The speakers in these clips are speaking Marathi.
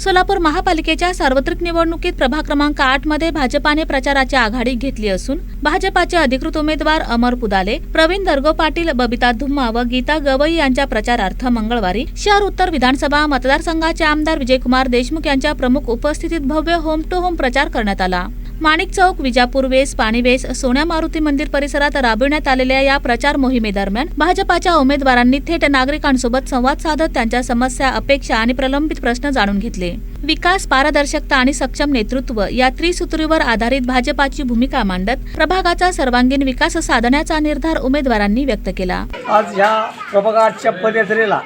सोलापूर महापालिकेच्या सार्वत्रिक निवडणुकीत प्रभाग क्रमांक आठमध्ये भाजपाने प्रचाराची आघाडी घेतली असून भाजपाचे अधिकृत उमेदवार अमर पुदाले प्रवीण दर्गो पाटील बबिता धुम्मा व गीता गवई यांच्या प्रचारार्थ मंगळवारी शहर उत्तर विधानसभा मतदारसंघाचे आमदार विजयकुमार देशमुख यांच्या प्रमुख उपस्थितीत भव्य होम टू होम प्रचार करण्यात आला. माणिक चौक विजापूर वेस पाणीवेस सोन्या मारुती मंदिर परिसरात राबविण्यात आलेल्या या प्रचार मोहिमेदरम्यान भाजपाच्या उमेदवारांनी थेट नागरिकांसोबत संवाद साधत त्यांच्या समस्या अपेक्षा आणि प्रलंबित प्रश्न जाणून घेतले. विकास पारदर्शकता आणि सक्षम नेतृत्व या त्रिसूत्रीवर आधारित भाजपाची भूमिका मांडत प्रभागाचा सर्वांगीण विकास साधण्याचा निर्धार उमेदवारांनी व्यक्त केला. आज ह्या प्रभागाच्या पदयात्रेला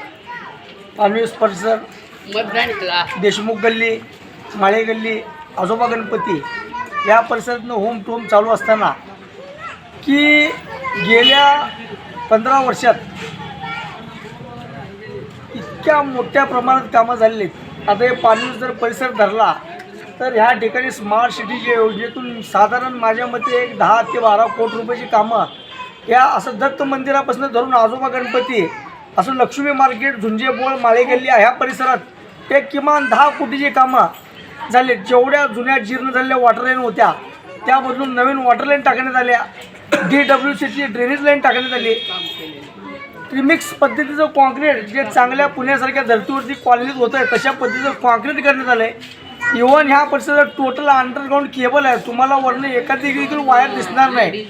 देशमुख गल्ली माळे गल्ली आजोबा गणपती या परिसरातनं होम टू होम चालू असताना की गेल्या पंधरा वर्षात इतक्या मोठ्या प्रमाणात कामं झालेली आहेत. आता हे पाणी जर परिसर धरला तर ह्या ठिकाणी स्मार्ट सिटीच्या योजनेतून साधारण माझ्या मते एक दहा ते बारा कोटी रुपयाची कामं या असं दत्त मंदिरापासून धरून आजोबा गणपती असं लक्ष्मी मार्केट झुंजेबोळ माळे गल्ली ह्या परिसरात ते किमान दहा कोटीची कामं झाले. जेवढ्या जुन्या जीर्ण झालेल्या वॉटर लाईन होत्या त्यामधून नवीन वॉटर लाईन टाकण्यात आल्या. डी डब्ल्यू सीची ड्रेनेज लाईन टाकण्यात आली. रिमिक्स पद्धतीचं कॉन्क्रीट जे चांगल्या पुण्यासारख्या धर्तीवरती कॉलनीत होतं आहे तशा पद्धतीचं कॉन्क्रीट करण्यात आलं आहे इव्हन ह्या परिसरात टोटल अंडरग्राऊंड केबल आहे. तुम्हाला वरनं एखादी देखील वायर दिसणार नाही.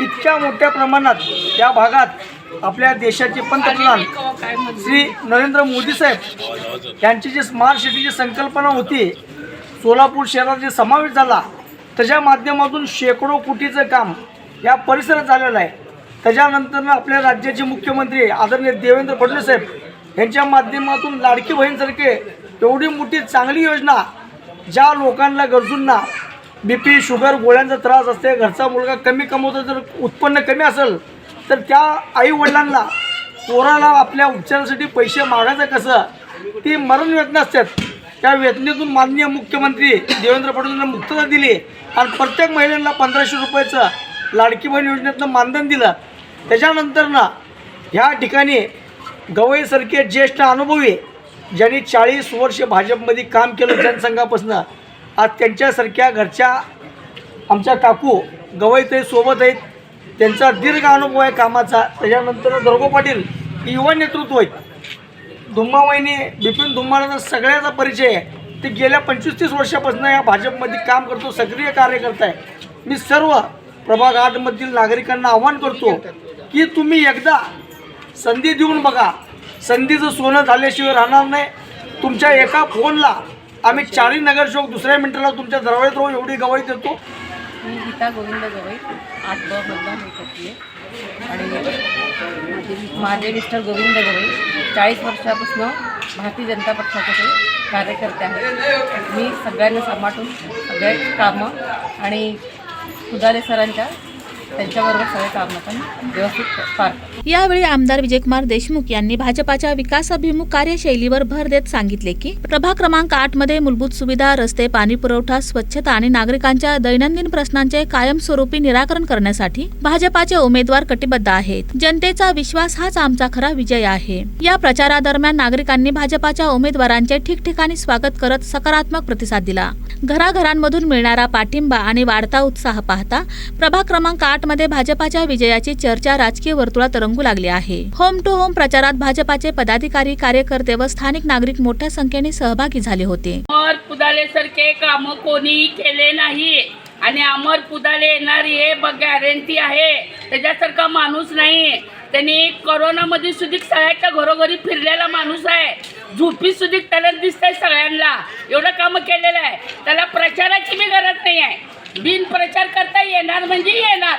इतक्या मोठ्या प्रमाणात या भागात आपल्या देशाचे पंतप्रधान श्री नरेंद्र मोदी साहेब यांची जी स्मार्ट सिटीची संकल्पना होती सोलापूर शहरात जे समावेश झाला. त्याच्या माध्यमातून शेकडो कोटीचं काम या परिसरात झालेलं आहे. त्याच्यानंतर आपल्या राज्याचे मुख्यमंत्री आदरणीय देवेंद्र फडणवीस साहेब यांच्या माध्यमातून लाडकी बहीणसारखे एवढी मोठी चांगली योजना ज्या लोकांना गरजूंना बी पी शुगर गोळ्यांचा त्रास असते घरचा मुलगा कमी कमवतो जर उत्पन्न कमी असेल तर त्या आईवडिलांना पोराला आपल्या उपचारासाठी पैसे मागायचं कसं? ती मरण योजना असतात. त्या वेतनेतून माननीय मुख्यमंत्री देवेंद्र फडणवीसांना मुक्तता दिली आणि प्रत्येक महिलांना पंधराशे रुपयाचं लाडकी बहीण योजनेतनं मानधन दिलं. त्याच्यानंतर ना ह्या ठिकाणी गवईसारखे ज्येष्ठ अनुभवी ज्यांनी चाळीस वर्ष भाजपमध्ये काम केलं जनसंघापासून आज त्यांच्यासारख्या घरच्या आमच्या काकू गवईताई सोबत आहेत. त्यांचा दीर्घ अनुभव आहे कामाचा. त्याच्यानंतर दर्गो पाटील युवा नेतृत्व आहेत. धुम्मावाहिनी बिपिन धुम्माला सगळ्याचा परिचय आहे. ते गेल्या पंचवीस तीस वर्षापासून या भाजपमध्ये काम करतो सक्रिय कार्यकर्ता आहे. मी सर्व प्रभाग आठमधील नागरिकांना आव्हान करतो की तुम्ही एकदा संधी देऊन बघा. संधीचं सोनं झाल्याशिवाय राहणार नाही तुमच्या एका फोनला आम्ही चारही नगरसेवक दुसऱ्या मिनिटाला तुमच्या दरवाज्यात राहून एवढी गवाही देतो. मी गीता गोविंद गवई आठ मतदान होत आणि माझे मिस्टर गोविंद गवई. चाळीस वर्षापासून भारतीय जनता पक्षाचे ते कार्यकर्ते आहेत. मी सगळ्यांना सांभाळून सगळे कामं आणि उदाले सरांच्या त्यांच्याबरोबर सगळे व्यवस्थित पार यावेळी आमदार विजयकुमार देशमुख यांनी भाजपाच्या विकासाभिमुख कार्यशैलीवर भर देत सांगितले की प्रभाग क्रमांक आठमध्ये मूलभूत सुविधा रस्ते पाणी पुरवठा स्वच्छता आणि नागरिकांच्या दैनंदिन प्रश्नांचे कायमस्वरूपी निराकरण करण्यासाठी भाजपाचे उमेदवार कटिबद्ध आहेत. जनतेचा विश्वास हाच आमचा खरा विजय आहे. या प्रचारादरम्यान नागरिकांनी भाजपाच्या उमेदवारांचे ठिकठिकाणी स्वागत करत सकारात्मक प्रतिसाद दिला. घराघरांमधून मिळणारा पाठिंबा आणि वाढता उत्साह पाहता प्रभाग क्रमांक आठ मध्ये भाजपाच्या विजयाची चर्चा राजकीय वर्तुळात रंगू लागली आहे. होम टू होम प्रचारात भाजपाचे पदाधिकारी कार्यकर्ते व स्थानिक नागरिक मोठ्या संख्येने सहभागी झाले होते. अमर पुदाले सारखे काम कोणी केले नाही. आणि अमर पुदाले येणार हे ब गॅरंटी आहे. त्याच्यासारखा माणूस नाही. त्यांनी करोनामध्ये सुद्धा सगळ्याच्या घरोघरी फिरलेला माणूस आहे. झोपी सुद्धा त्याला दिसतंय सगळ्यांना. एवढं कामं केलेलं आहे. त्याला प्रचाराची बी गरज नाही आहे. बिन प्रचार करता येणार म्हणजे येणार.